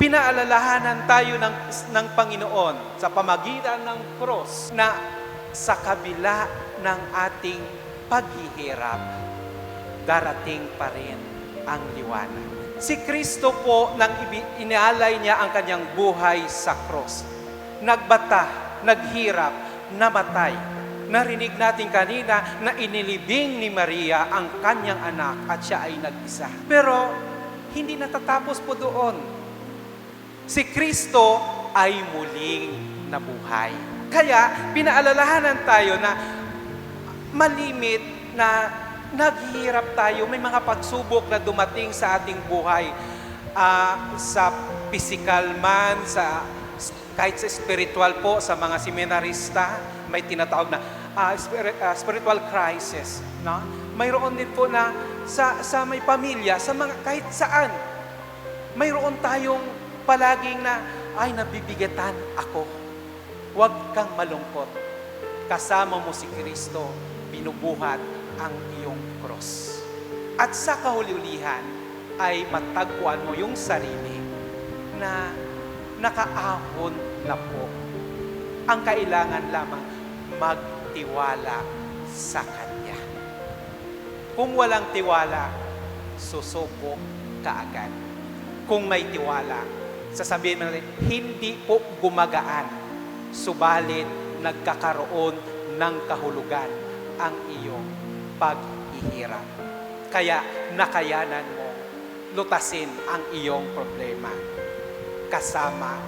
pinaalalahanan tayo ng, ng Panginoon sa pamagitan ng cross na sa kabila ng ating paghihirap, darating pa rin ang liwanag. Si Kristo po, nang inaalay niya ang kanyang buhay sa cross, nagbata, naghirap, namatay. Narinig natin kanina na inilibing ni Maria ang kanyang anak at siya ay nag-isa. Pero hindi natatapos po doon. Si Kristo ay muling nabuhay. Kaya pinaalalahanan tayo na malimit na naghihirap tayo, may mga pagsubok na dumating sa ating buhay ah, sa physical man, sa kahit sa spiritual po, sa mga seminarista, may tinatawag na ah, spirit- ah, spiritual crisis. No? Mayroon din po na sa, sa may pamilya, sa mga kahit saan, mayroon tayong palaging na, ay, nabibigatan ako. Huwag kang malungkot. Kasama mo si Kristo, binubuhat ang iyong cross. At sa kahuli-ulihan, ay matagpuan mo yung sarili na nakaahon na po. Ang kailangan lamang magtiwala sa Kanya. Kung walang tiwala, susuko ka agad. Kung may tiwala, sasabihin mo natin, hindi po gumagaan, subalit nagkakaroon ng kahulugan ang iyong paghihirap. Kaya nakayanan mo lutasin ang iyong problema kasama